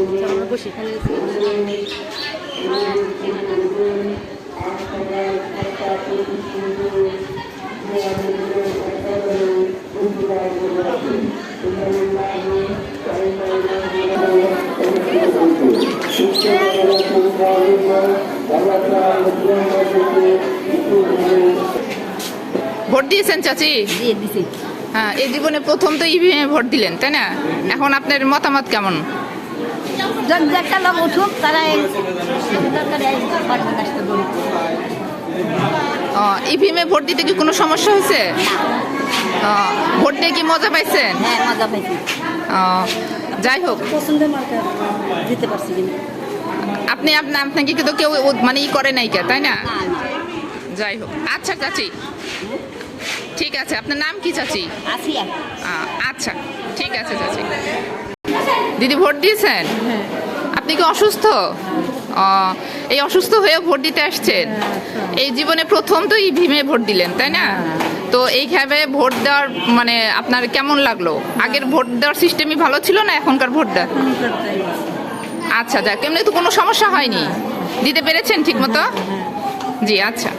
আমরা বসি এখানে ভোট দিয়েছেন চাচি? হ্যাঁ এই জীবনে প্রথম তো ইভিএমে ভোট দিলেন তাই না? এখন আপনার মতামত কেমন? যখন একটা লোক উঠুক তারা করুক। ইভিএমে ভোট দিতে কি কোনো সমস্যা হয়েছে? ও, ভোট দিয়ে কি মজা পাইছেন? হ্যাঁ মজা পাইছি। ও, যাই হোক। পছন্দের মার্কা দিতে পারছি কিনা? আপনি আপনাকে কিন্তু কেউ ও- মানে ই করে নাই কে তাই না? যাই হোক। আচ্ছা চাচি। ঠিক আছে আপনার নাম কি চাচি? আচ্ছা। ঠিক আছে চাচি। দিদি ভোট দিয়েছেন? আপনি কি অসুস্থ? এই অসুস্থ হয়ে ভোট দিতে আসছেন। এই জীবনে প্রথম তো ইভিএমে ভোট দিলেন তাই না? তো এইভাবে ভোট দেওয়ার মানে আপনার কেমন লাগল? আগের ভোট দেওয়ার সিস্টেমই ভালো ছিল না এখনকার ভোট দেওয়ার আচ্ছা যাক এমনি তো কোনো সমস্যা হয়নি। দিতে পেরেছেন ঠিক মতো জি আচ্ছা।